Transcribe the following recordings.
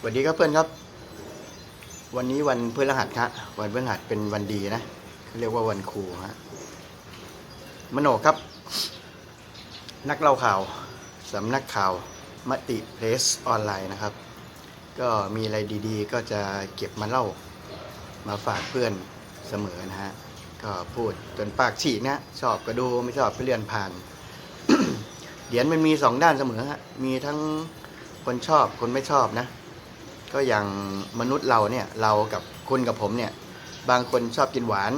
สวัสดีครับเพื่อนครับ วันนี้วันพฤหัสครับวันพฤหัสเป็นวันดีนะเขาเรียกว่าวันครูฮะมโนครับ นักเล่าข่าวสำนักข่าวมติเพรสออนไลน์นะครับ ก็มีอะไรดีๆ ก็จะเก็บมาเล่ามาฝากเพื่อนเสมอนะฮะก็พูดจนปากฉีกนะชอบก็ดูไม่ชอบก็เลื่อนผ่านเหรียญมันมีสองด้านเสมอฮะมีทั้งคนชอบคนไม่ชอบนะ ก็อย่างมนุษย์เราเนี่ยเรากับคุณกับผมเนี่ยบางคนชอบกินหวาน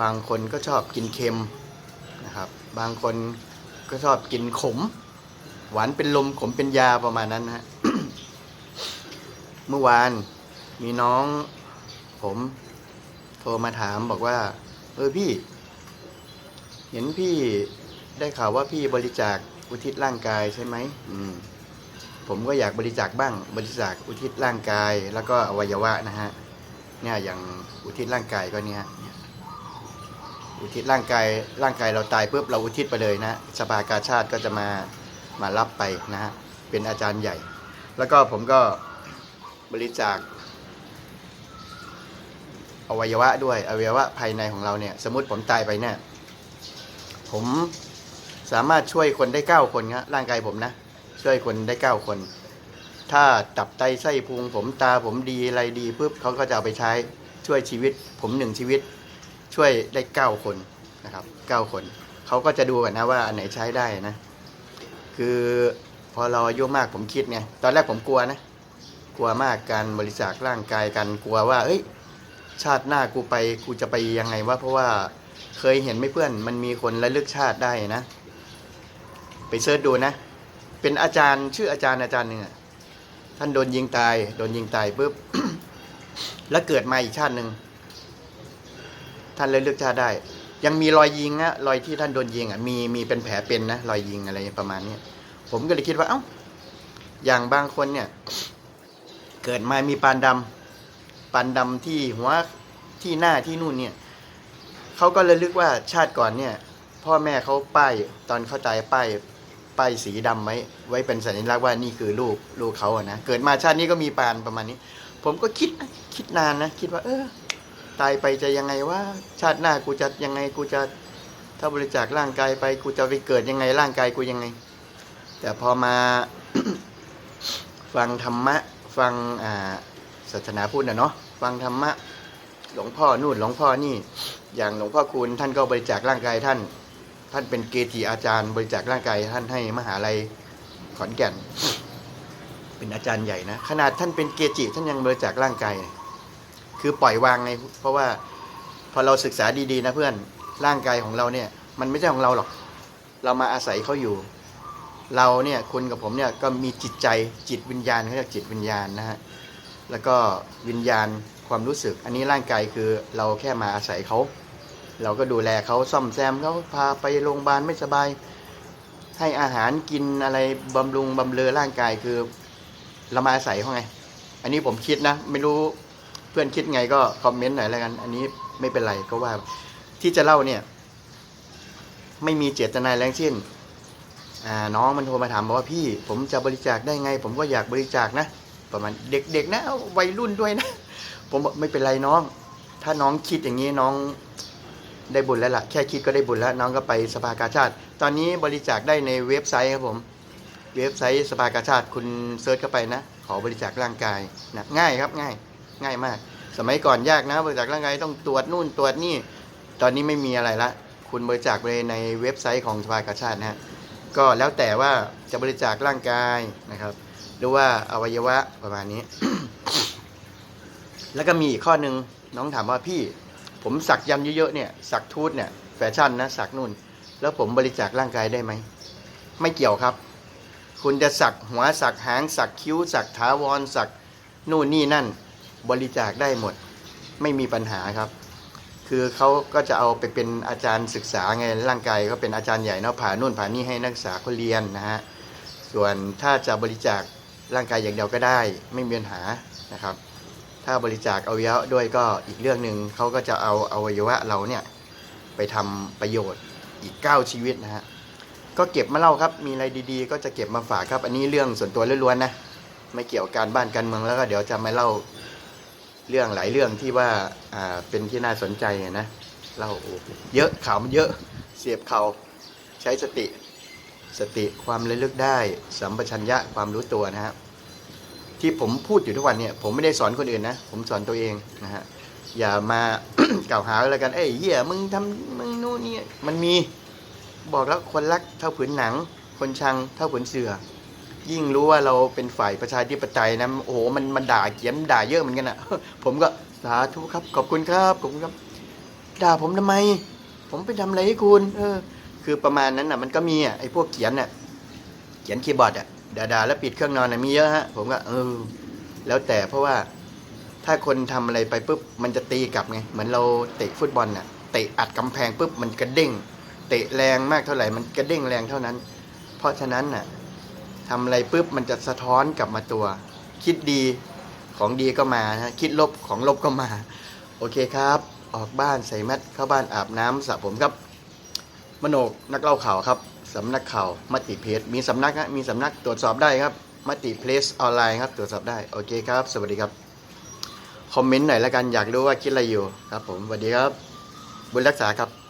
บางคนก็ชอบกินเค็มนะครับ บางคนก็ชอบกินขม หวานเป็นลมขมเป็นยาประมาณนั้นนะฮะเมื่อวานมีน้องผมโทรมาถามบอกว่า เออพี่ เห็นพี่ได้ข่าวว่าพี่บริจาคอุทิศร่างกายใช่ไหมอืม ผมก็อยากบริจาคบ้าง บริจาคอุทิศร่างกาย แล้วก็อวัยวะนะฮะเนี่ยอย่างอุทิศร่างกายก็เนี่ยอุทิศร่างกายร่างกายเราตายปุ๊บเราอุทิศไปเลยนะสภากาชาติก็จะมามารับไปนะฮะเป็นอาจารย์ใหญ่ แล้วก็ผมก็บริจาคอวัยวะด้วยอวัยวะภายในของเราเนี่ย สมมติผมตายไปเนี่ยผมสามารถช่วยคนได้เก้าคนครับร่างกายผมนะ ช่วยคนได้เก้าคน ถ้าตับไตไส้พุงผมตาผมดีอะไรดีปุ๊บเขาก็จะเอาไปใช้ช่วยชีวิต ผมหนึ่งชีวิต ช่วยได้เก้าคนนะครับเก้าคน เขาก็จะดูกันนะว่าอันไหนใช้ได้นะ คือพอเราอายุมากผมคิดไงตอนแรกผมกลัวนะ กลัวมากการบริจาคร่างกายกันกลัวว่า เอ้ย ชาติหน้ากูไปกูจะไปยังไงวะเพราะว่าเคยเห็นไม่เพื่อนมันมีคนระลึกชาติได้นะ ไปเสิร์ชดูนะ เป็นอาจารย์ ชื่ออาจารย์อาจารย์หนึ่งอะท่านโดนยิงตาย โดนยิงตายปุ๊บแล้วเกิดมาอีกชาติหนึ่งท่านเลยเลือกชาติได้ ยังมีรอยยิงอะรอยที่ท่านโดนยิงอะมีมีเป็นแผลเป็นนะรอยยิงอะไรประมาณเนี้ยผมก็เลยคิดว่า เอ้า อย่างบางคนเนี่ย เกิดมามีปานดำปานดำที่หัวที่หน้าที่นู่นเนี่ยเขาก็เลยลึกว่าชาติก่อนเนี่ย พ่อแม่เขาป้ายตอนเขาตายป้าย ป้ายสีดำไว้ไว้เป็นสัญลักษณ์ว่านี่คือลูกลูกเขาอะนะเกิดมาชาตินี้ก็มีปานประมาณนี้ ผมก็คิดคิดนานนะคิดว่า เออ ตายไปจะยังไงว่า ชาติหน้ากูจะยังไงกูจะถ้าบริจาคร่างกายไปกูจะไปเกิดยังไงร่างกายกูยังไง แต่พอมาฟังธรรมะ ฟังอ่าศาสนาพุทธนะเนาะฟังธรรมะ หลวงพ่อนู่นหลวงพ่อนี่ อย่างหลวงพ่อคูณท่านก็บริจาคร่างกายท่าน ท่านเป็นเกจิอาจารย์บริจาคร่างกายท่านให้มหาลัยขอนแก่น เป็นอาจารย์ใหญ่นะขนาดท่านเป็นเกจิท่านยังบริจาคร่างกายคือปล่อยวางไงเพราะว่าพอเราศึกษาดีๆนะเพื่อนร่างกายของเราเนี่ย มันไม่ใช่ของเราหรอก เรามาอาศัยเขาอยู่ เราเนี่ยคุณกับผมเนี่ยก็มีจิตใจจิตวิญญาณเขาเรียกจิตวิญญาณนะฮะแล้วก็วิญญาณความรู้สึก อันนี้ร่างกายคือเราแค่มาอาศัยเขา เราก็ดูแลเขาซ่อมแซมเขาพาไปโรงพยาบาลไม่สบาย ให้อาหารกินอะไรบำรุงบำเรอร่างกายคือเรามาอาศัยเขาไง อันนี้ผมคิดนะ ไม่รู้เพื่อนคิดไงก็คอมเมนต์หน่อยแล้วกัน อันนี้ไม่เป็นไรก็ว่า ที่จะเล่าเนี่ย ไม่มีเจตนาแรงสิ้นน้องมันโทรมาถามบอกว่าพี่ผมจะบริจาคได้ไง ผมก็อยากบริจาคนะประมาณเด็กๆนะวัยรุ่นด้วยนะ ผมบอกไม่เป็นไรน้อง ถ้าน้องคิดอย่างนี้น้อง ได้บุญแล้วล่ะ แค่คิดก็ได้บุญแล้ว น้องก็ไปสภากาชาติ ตอนนี้บริจาคได้ในเว็บไซต์ครับผม เว็บไซต์สภากาชาติคุณเซิร์ชเข้าไปนะ ขอบริจาคร่างกายนะง่ายครับง่าย ง่ายมาก สมัยก่อนยากนะ บริจาคร่างกายต้องตรวจนู่นตรวจนี่ ตอนนี้ไม่มีอะไรละ คุณบริจาคไปในเว็บไซต์ของสภากาชาตินะฮะ ก็แล้วแต่ว่าจะบริจาคร่างกายนะครับ หรือว่าอวัยวะประมาณนี้ แล้วก็มีอีกข้อหนึ่งน้องถามว่าพี่ ผมสักยันเยอะๆเนี่ยสักทูตเนี่ยแฟชั่นนะสักนู่น แล้วผมบริจาคร่างกายได้ไหมไม่เกี่ยวครับ คุณจะสักหัวสักหางสักคิ้ว สักถาวรสักนู่นนี่นั่น บริจาคได้หมด ไม่มีปัญหาครับ คือเขาก็จะเอาไปเป็นอาจารย์ศึกษาไงร่างกายเขาเป็นอาจารย์ใหญ่เนาะผ่านู่นผ่านี่ให้นักศึกษาเขาเรียนนะฮะส่วนถ้าจะบริจาคร่างกายอย่างเดียวก็ได้ ไม่มีปัญหานะครับ ถ้าบริจาคอวัยวะด้วยก็อีกเรื่องหนึ่งเขาก็จะเอาอวัยวะเราเนี่ยไปทำประโยชน์อีก 9 ชีวิตนะฮะก็เก็บมาเล่าครับมีอะไรดีๆ ก็จะเก็บมาฝากครับ อันนี้เรื่องส่วนตัวล้วนๆนะไม่เกี่ยวกับการบ้านการเมืองแล้วก็เดี๋ยวจะมาเล่าเรื่องหลายเรื่องที่ว่าอ่าเป็นที่น่าสนใจนะเล่าเยอะข่าวมันเยอะเสียบเขาใช้สติ สติความระลึกได้ สัมปชัญญะความรู้ตัวนะฮะ ที่ผมพูดอยู่ทุกวันเนี่ยผมไม่ได้สอนคนอื่นนะ ผมสอนตัวเองนะฮะอย่ามา กล่าวหาอะไรกันเอ้ยเหี้ยมึงทำมึงนู่นนี่มันมีบอกแล้วคนรักเท่าผืนหนัง คนชังเท่าผืนเสือ ยิ่งรู้ว่าเราเป็นฝ่ายประชาธิปไตยนะโอ้โหมันมันด่าเขียนด่าเยอะเหมือนกันอะ ผมก็สาธุครับ ขอบคุณครับขอบคุณครับ ด่าผมทำไม ผมไปทำอะไรให้คุณ เออ คือประมาณนั้นน่ะ มันก็มีอะไอ้พวกเขียนน่ะ เขียนคีย์บอร์ดอะ ด่าๆแล้วปิดเครื่องนอนนะมีเยอะฮะผมก็เออแล้วแต่เพราะว่าถ้าคนทำอะไรไปปุ๊บมันจะตีกลับไงเหมือนเราเตะฟุตบอลน่ะเตะอัดกำแพงปุ๊บมันกระเด้ง เตะแรงมากเท่าไหร่มันกระเด้งแรงเท่านั้น เพราะฉะนั้นน่ะทำอะไรปุ๊บมันจะสะท้อนกลับมาตัว คิดดีของดีก็มานะคิดลบของลบก็มา โอเคครับ ออกบ้านใส่แมสเข้าบ้านอาบน้ำสระผมครับ มโนกนักเล่าข่าวครับ สำนักข่าวมติเพจมีสำนักฮะมีสำนักตรวจสอบได้ครับมติเพลสออนไลน์ครับตรวจสอบได้โอเคครับ สวัสดีครับ คอมเมนต์หน่อยละกันอยากรู้ว่าคิดอะไรอยู่ครับ ผมสวัสดีครับ บุญรักษาครับ